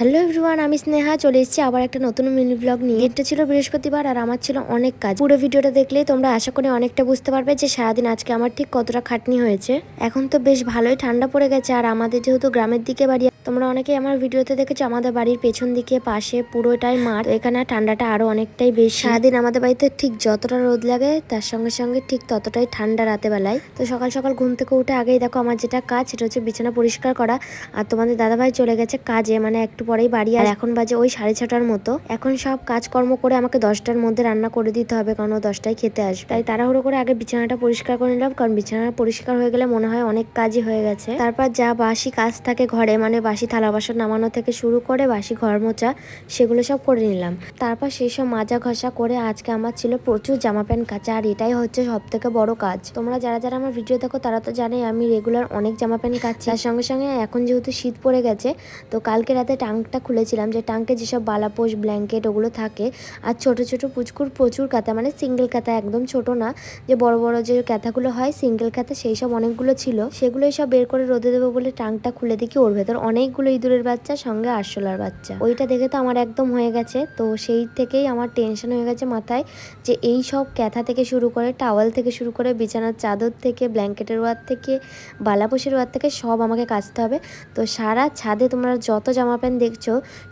Hello everyone আমি স্নেহা, চলে এসেছি আবার একটা নতুন মিনি ব্লগ নিয়ে। এটা ছিল বৃহস্পতিবার আর আমার ছিল অনেক কাজ। পুরো ভিডিওটা দেখলে তোমরা আশা করি অনেকটা বুঝতে পারবে যে সারাদিন আজকে আমার ঠিক কতটা খাটনি হয়েছে। এখন তো বেশ ভালোই ঠান্ডা পড়ে গেছে আর আমাদের যেহেতু গ্রামের দিকে বাড়ি তোমরা অনেকেই আমার ভিডিওতে দেখেছ, আমাদের বাড়ির পেছন দিকে, পাশে পুরোটাই মাঠ। এখানে ঠান্ডাটা আরও অনেকটাই বেশি। সারাদিন আমাদের বাড়িতে ঠিক যতটা রোদ লাগে, তার সঙ্গে সঙ্গে ঠিক ততটাই ঠান্ডা রাতে বেলায় তো সকাল সকাল ঘুম থেকে উঠে আগেই দেখো আমার যেটা কাজ, সেটা হচ্ছে বিছানা পরিষ্কার করা। আর তোমাদের দাদাভাই চলে গেছে কাজে মানে একটু পরেই বাড়ি আর এখন বাজে ওই সাড়ে ছটার মতো। এখন সব কাজকর্ম করে আমাকে দশটার মধ্যে রান্না করে দিতে হবে, কারণ ও দশটায় খেতে আসবে। তাই তাড়াহুড়ো করে আগে বিছানাটা পরিষ্কার করে নিলাম, কারণ বিছানা পরিষ্কার হয়ে গেলে মনে হয় অনেক কাজই হয়ে গেছে। তারপর যা বাসি কাজ থাকে ঘরে মানে বাসি থালা বাসন নামানো থেকে শুরু করে বাসি ঘর মোচা সেগুলো সব করে নিলাম। তারপর সেই সব মাজা ঘষা করে আজকে আমার ছিল প্রচুর জামা প্যান্ট কাচা আর এটাই হচ্ছে সব থেকে বড় কাজ। তোমরা যারা যারা আমার ভিডিও দেখো তারা তো জানে আমি রেগুলার অনেক জামা প্যান্ট কাচ্ছি তার সঙ্গে সঙ্গে এখন যেহেতু শীত পড়ে গেছে, তো কালকে রাতে টাঙ্কটা খুলেছিলাম, যে টাঙ্কে যেসব বালাপোষ ব্ল্যাঙ্কেট ওগুলো থাকে, আর ছোট ছোট পুচকুর প্রচুর কাঁথা মানে সিঙ্গেল কাঁথা, একদম ছোট না, যে বড় বড় যে কাঁথাগুলো হয় সিঙ্গেল কাঁথা সেই সব অনেকগুলো ছিল, সেগুলোই সব বের করে রোদে দেবো বলে টাঙ্কটা খুলে দেখি ওর ভেতর অনেকগুলো ইঁদুরের বাচ্চা, সঙ্গে আরশোলার বাচ্চা। ওইটা দেখে তো আমার একদম হয়ে গেছে। তো সেই থেকেই আমার টেনশন হয়ে গেছে মাথায় যে এই সব ক্যাথা থেকে শুরু করে টাওয়াল থেকে শুরু করে, বিছানার চাদর থেকে ব্ল্যাঙ্কেটের ওয়ার থেকে বালাপোষের ওয়ার থেকে সব আমাকে কাচতে হবে। তো সারা ছাদে তোমরা যত জামা প্যান্ট দেখছ,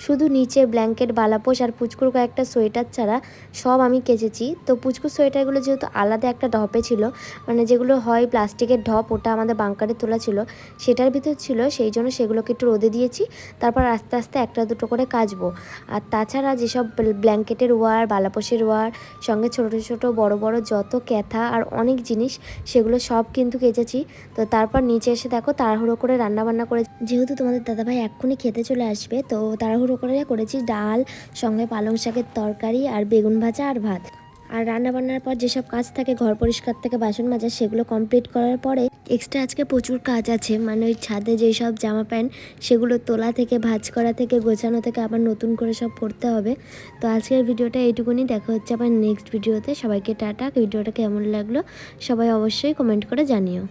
শুধু নিচে ব্ল্যাঙ্কেট বালাপোষ আর পুচকুর কয়েকটা সোয়েটার ছাড়া সব আমি কেচেছি। তো পুচকুর সোয়েটারগুলো যেহেতু আলাদা একটা ঢপে ছিল মানে যেগুলো হয় প্লাস্টিকের ঢপ, ওটা আমাদের বাংকারে তোলা ছিল, সেটার ভিতর ছিল, সেই জন্য সেগুলোকে একটু রোদে দিয়েছি, তারপর আস্তে আস্তে একটা দুটো করে কাচবো। আর তাছাড়া যেসব ব্ল্যাঙ্কেটের ওয়ার বালাপোষের ওয়ার, সঙ্গে ছোট ছোট বড় বড় যত ক্যাথা আর অনেক জিনিস, সেগুলো সব কিন্তু কেচেছি। তো তারপর নিচে এসে দেখো তাড়াহুড়ো করে রান্না বান্না করে, যেহেতু তোমাদের দাদাভাই এক্ষুনি খেতে চলে আসবে, তো তাড়াহুড়ো করে করেছি ডাল, সঙ্গে পালং শাকের তরকারি আর বেগুন ভাজা আর ভাত। আর রান্না বান্নার পর যেসব কাজ থাকে, ঘর পরিষ্কার থেকে বাসন মাজা, সেগুলো কমপ্লিট করার পরে এক্সট্রা আজকে প্রচুর কাজ আছে। মানে ওই ছাদে যেসব জামা প্যান্ট, সেগুলো তোলা থেকে, ভাজ করা থেকে, গোছানো থেকে আবার নতুন করে সব করতে হবে। তো আজকের ভিডিওটা এইটুকুনি। দেখা হচ্ছে আবার নেক্সট ভিডিওতে সবাইকে টাটা। ভিডিওটা কেমন লাগল, সবাই অবশ্যই কমেন্ট করে জানিও।